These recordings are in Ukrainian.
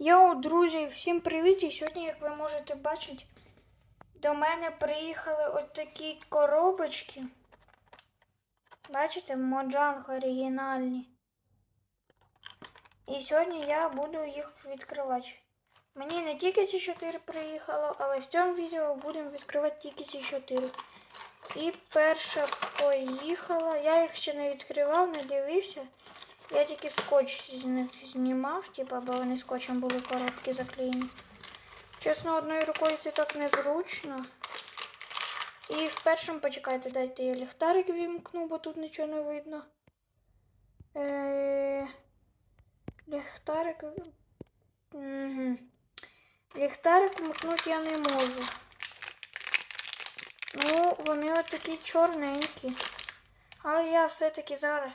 Йоу, друзі, всім привіт! І сьогодні, як ви можете бачити, до мене приїхали от такі коробочки. Бачите, Моджанг оригінальні. І сьогодні я буду їх відкривати. Мені не тільки ці 4 приїхало, але в цьому відео будемо відкривати тільки ці 4. І перша поїхала. Я їх ще не відкривав, не дивився. Я тільки скотч з них знімав, типу, бо вони скотчем були коробки заклеєні. Чесно, одною рукою це так незручно. І в першому почекайте, дайте я ліхтарик вімкну, бо тут нічого не видно. Е... Ліхтарик. Угу. Ліхтарик вмкнути я не можу. Ну, вони от такі чорненькі. Але я все-таки зараз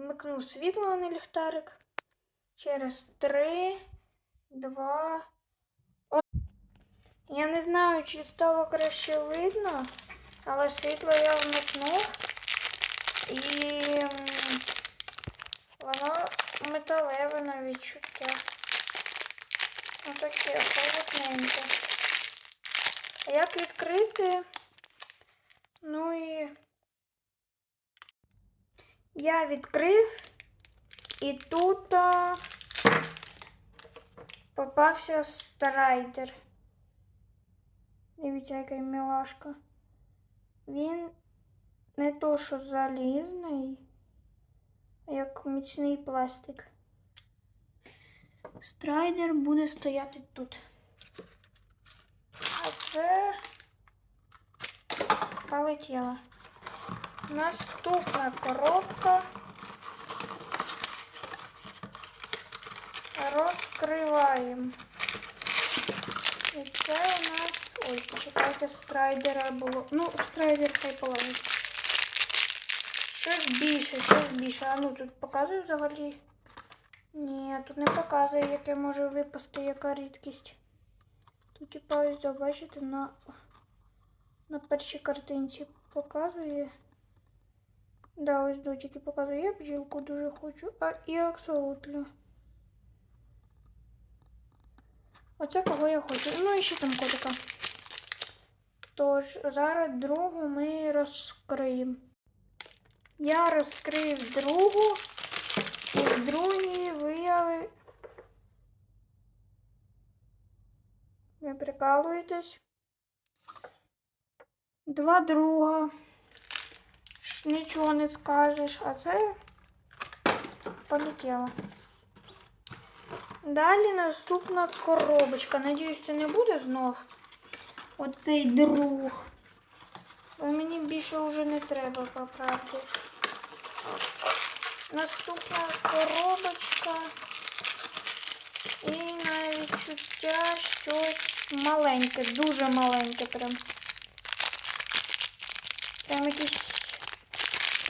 вмикну світло, а не ліхтарик. Через три, два. О. Я не знаю, чи стало краще видно, але світло я вмикнув. І воно металеве на відчуття. Отаке холодненьке. А як відкрити? Ну і я відкрив, і тут а, попався страйдер. Дивіться, яка мілашка. Він не то, що залізний, а як міцний пластик. Страйдер буде стояти тут. А це полетіло. Наступна коробка. Розкриваємо. І це у нас... Ой, почекайте, страйдера було. Ну, страйдер хай положить. Щось більше, щось більше. А ну тут показує взагалі. Ні, тут не показує, яке може випасти, яка рідкість. Тут, типа, бачите, на, на першій картинці показує. Да, ось дотики показує. Я бджілку дуже хочу, а і аксолотлю. Оце кого я хочу. Ну і ще там котика. Тож, зараз другу ми розкриємо. Я розкрив другу, і в другій вияви. Ви прикалуєтесь. Два друга. Нічого не скажеш, а це полетіло. Далі наступна коробочка. Надіюсь, це не буде знов. Оцей друг. Бо мені більше вже не треба, по правді. Наступна коробочка. І на відчуття щось маленьке, дуже маленьке прям. Прям якийсь.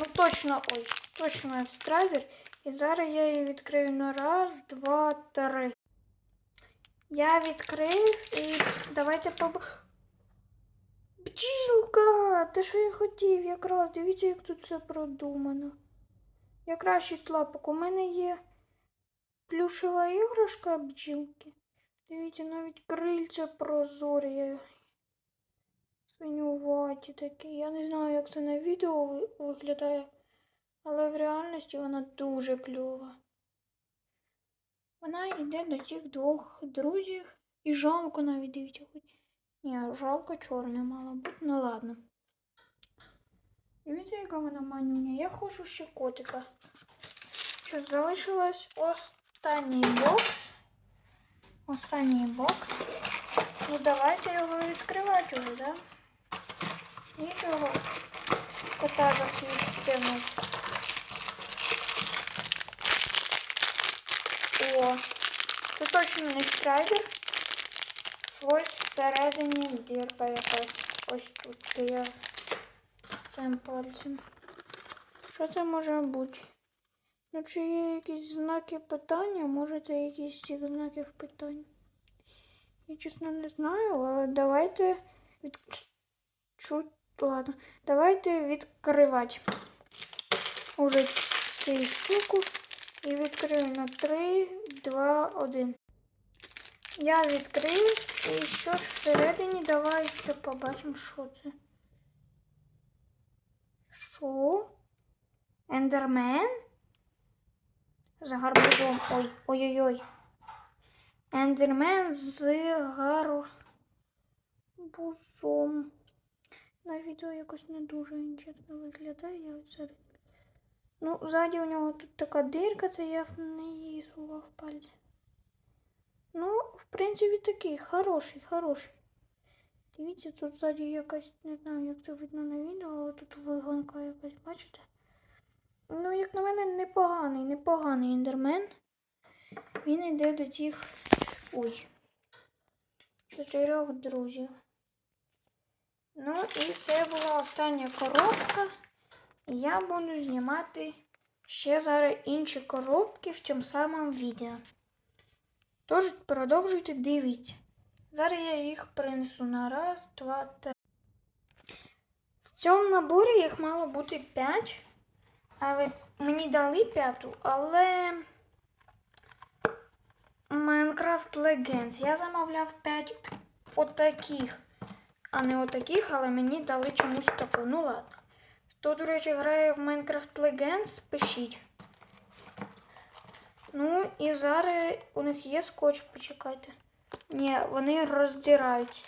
Ну точно, ой, точно страйдер. І зараз я її відкрию на раз, два, три. Я відкрив і давайте поб... Бджілка! Те, що я хотів, якраз. Дивіться, як тут все продумано. Якраз шість лапок. У мене є плюшева іграшка бджілки. Дивіться, навіть крильця прозорі. Свинюваті такі. Я не знаю, як це на відео виглядає. Але в реальності вона дуже кльова. Вона йде до цих двох друзів. І жалко навіть дивіться. Ні, жалко чорне мало бути. Ну ладно. Дивіться, яка вона манюня. Я хочу ще котика. Що, залишилось останній бокс. Останній бокс. Ну давайте його відкривати вже, да? Нічого. Кота захистимо. О, це точно не страйдер. Ось всередині дірка якась. Ось тут я цим пальцем. Що це може бути? Ну, чи є якісь знаки питання? Може це якісь знаки питання? Я чесно не знаю, але давайте від... Ладно. Давайте відкривати уже цю штуку і відкрию на 3, 2, 1. Я відкрив і що всередині давайте побачимо, що це. Що? Ендермен? З гарбузом. Ой, ой-ой-ой. Ендермен з гарбузом. На відео якось не дуже чесно виглядає. Я оце... Ну, ззаді у нього тут така дирка, це я в неї сував пальці. Ну, в принципі, такий хороший, хороший. Дивіться, тут ззаді якась, не знаю, як це видно на відео, але тут вигонка якась, бачите? Ну, як на мене, непоганий, непоганий ендермен. Він йде до тих. Ой. Чотирьох друзів. Ну, і це була остання коробка. Я буду знімати ще зараз інші коробки в цьому самому відео. Тож продовжуйте дивіться. Зараз я їх принесу на раз, два, три. В цьому наборі їх мало бути 5. Але мені дали п'яту, але Minecraft Legends. Я замовляв 5 отаких, а не отаких, але мені дали чомусь таку. Ну ладно. Хто, до речі, грає в Minecraft Legends, пишіть. Ну і зараз у них є скотч, почекайте. Ні, вони роздираються.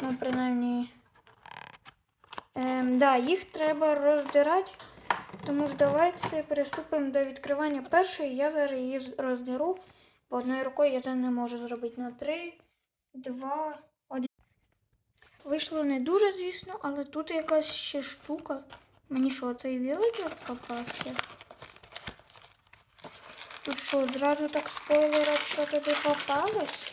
Ну, принаймні. Ем, да, їх треба роздирати. Тому ж давайте приступимо до відкривання першої. Я зараз її роздеру, бо одною рукою я це не можу зробити на 3, 2, 1. Вийшло не дуже, звісно, але тут якась ще штука. Мені що, цей віледжер попався? Тут що, одразу так спойлерять, що туди попалось?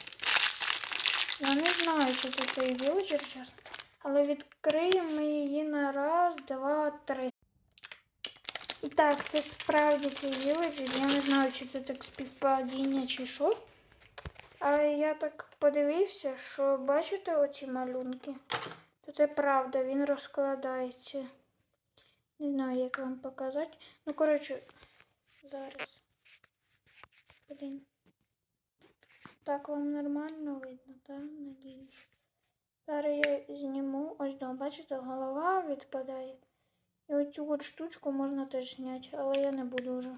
Я не знаю, що це цей віледжер зараз. Але відкриємо ми її на раз, два, три. І так, це справді цей віледжер. Я не знаю, чи це так співпадіння, чи що. Але я так подивився, що бачите оці малюнки? То це правда, він розкладається. Не знаю, як вам показати. Ну, коротше, зараз. Блін. Так вам нормально видно, так? Надіюсь. Зараз я зніму. Ось да, бачите, голова відпадає. І оцю от штучку можна теж зняти, але я не буду вже.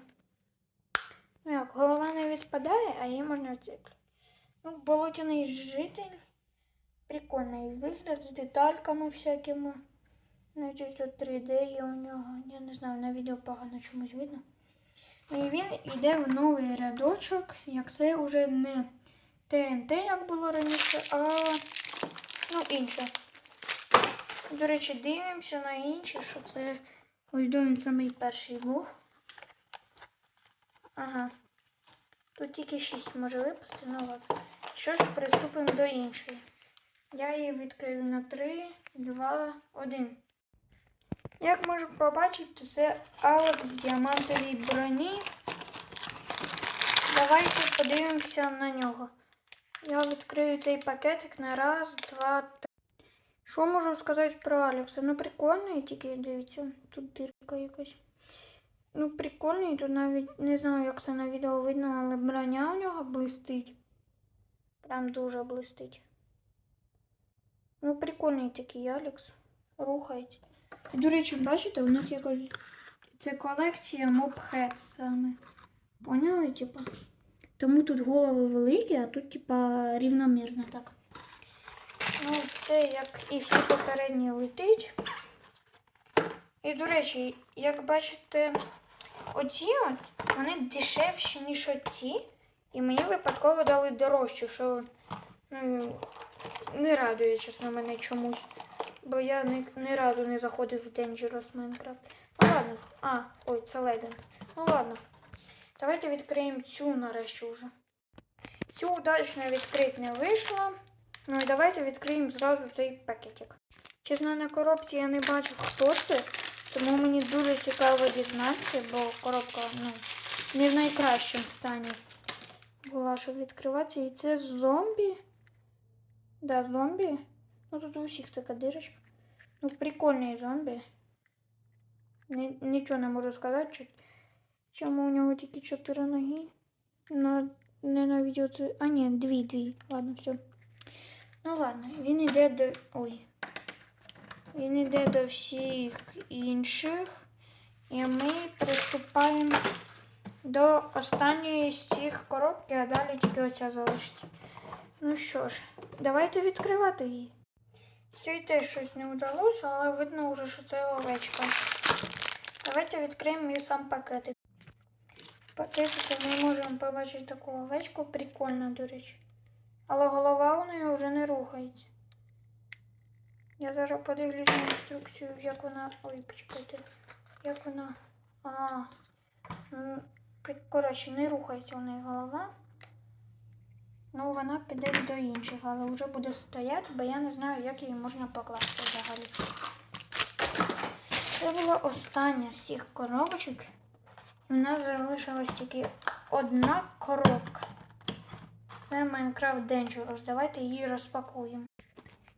Ну як, голова не відпадає, а її можна відцеплити. Ну, болотяний житель. Прикольний вигляд з детальками всякими. Навіть тут 3D є у нього. Я не знаю, на відео погано чомусь видно. І він йде в новий рядочок, як це вже не ТНТ, як було раніше, а ну, інше. До речі, дивимося на інші, що це ось до самий перший був. Ага. Тут тільки 6 може випасти, ну ладно. Що ж, приступимо до іншої. Я її відкрию на 3, 2, 1. Як можна побачити, це Алекс з діамантовій броні. Давайте подивимося на нього. Я відкрию цей пакетик на раз, два, три. Що можу сказати про Алекса? Ну, прикольний, тільки дивіться, тут дирка якась. Ну, прикольний, тут навіть не знаю, як це на відео видно, але броня у нього блистить. Прям дуже блистить. Ну, прикольний такий Алекс. Рухається. І, до речі, бачите, у них якось це колекція Mobhead саме. Поняли, типа? Тому тут голови великі, а тут, типа, рівномірно так. Ну, це як і всі попередні летить. І, до речі, як бачите, оці от, вони дешевші, ніж оці. І мені випадково дали дорожчу, що ну, не радує, чесно, мене чомусь. Бо я ні, ні разу не заходив в Dangerous Minecraft. Ну ладно. А, ой, це Legends. Ну ладно. Давайте відкриємо цю нарешті вже. Цю удачно відкрити не вийшло. Ну і давайте відкриємо зразу цей пакетик. Чесно, на коробці я не бачу, хто це, тому мені дуже цікаво дізнатися, бо коробка ну, не в найкращому стані була, щоб відкриватися. І це зомбі. Да, зомбі. Ну тут у всіх така дирочка. Ну, прикольний зомбі. Ні, нічого не можу сказати, чо- чому у нього тільки чотири ноги. Ну, не на відео. Це... А, ні, дві, дві. Ладно, все. Ну ладно, він йде до. Ой. Він йде до всіх інших. І ми приступаємо до останньої з цих коробки, а далі тільки оця залишиться. Ну що ж, давайте відкривати її. З цієї теж щось не вдалося, але видно вже, що це овечка. Давайте відкриємо її сам пакетик. В пакетику ми можемо побачити таку овечку, прикольно, до речі. Але голова у неї вже не рухається. Я зараз подивлюсь на інструкцію, як вона. Ой, почекайте. Як вона. А. Коротше, не рухається у неї голова. Ну, вона піде до інших, але вже буде стояти, бо я не знаю, як її можна покласти взагалі. Це була остання з цих коробочок. В нас залишилась тільки одна коробка. Це Minecraft Dangerous. Давайте її розпакуємо.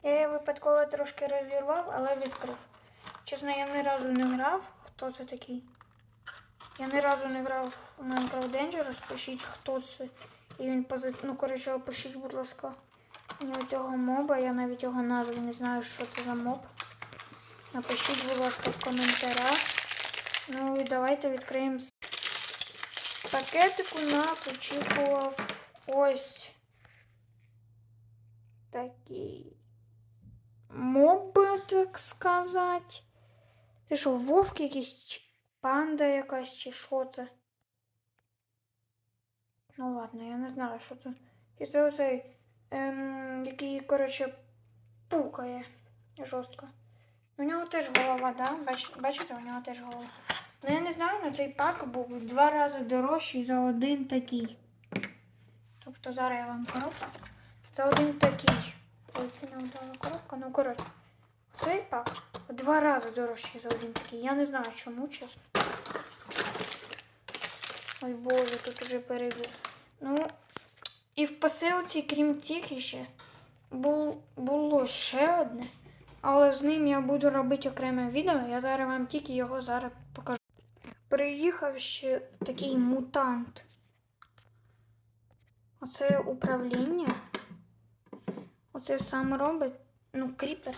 Я її випадково трошки розірвав, але відкрив. Чесно, я ні разу не грав. Хто це такий? Я ні разу не грав в Minecraft Dangerous. Пишіть, хто це. І він позит... Ну, коротше, опишіть, будь ласка. Мені цього моба, я навіть його назви не знаю, що це за моб. Напишіть, будь ласка, в коментарях. Ну і давайте відкриємо. Пакетик у нас очікував ось такий моб, так сказати. Це що, вовк якийсь, панда якась, чи що це? Ну ладно, я не знаю, що це. І це оцей, ем, який, коротше, пукає жорстко. У нього теж голова, да? Бач, бачите, у нього теж голова. Ну я не знаю, але цей пак був в два рази дорожчий за один такий. Тобто зараз я вам коробку. За один такий. Ой, це не вдала коробка. Ну, коротше, цей пак в два рази дорожчий за один такий. Я не знаю чому, чесно. Ой боже, тут уже перебір. Ну, і в посилці, крім цих іще, бу- було ще одне. Але з ним я буду робити окреме відео. Я зараз вам тільки його зараз покажу. Приїхав ще такий мутант. Оце управління. Оце сам робить. Ну, кріпер.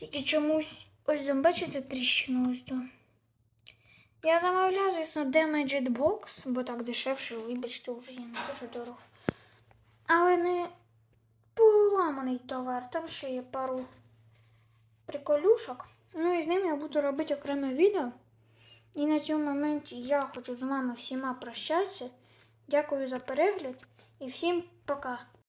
Тільки чомусь. Ось там, бачите тріщину ось там. Я замовляв, звісно, Damaged Box, бо так дешевше, вибачте, вже не дуже дорого. Але не поламаний товар, там ще є пару приколюшок. Ну і з ним я буду робити окреме відео. І на цьому моменті я хочу з вами всіма прощатися. Дякую за перегляд і всім пока!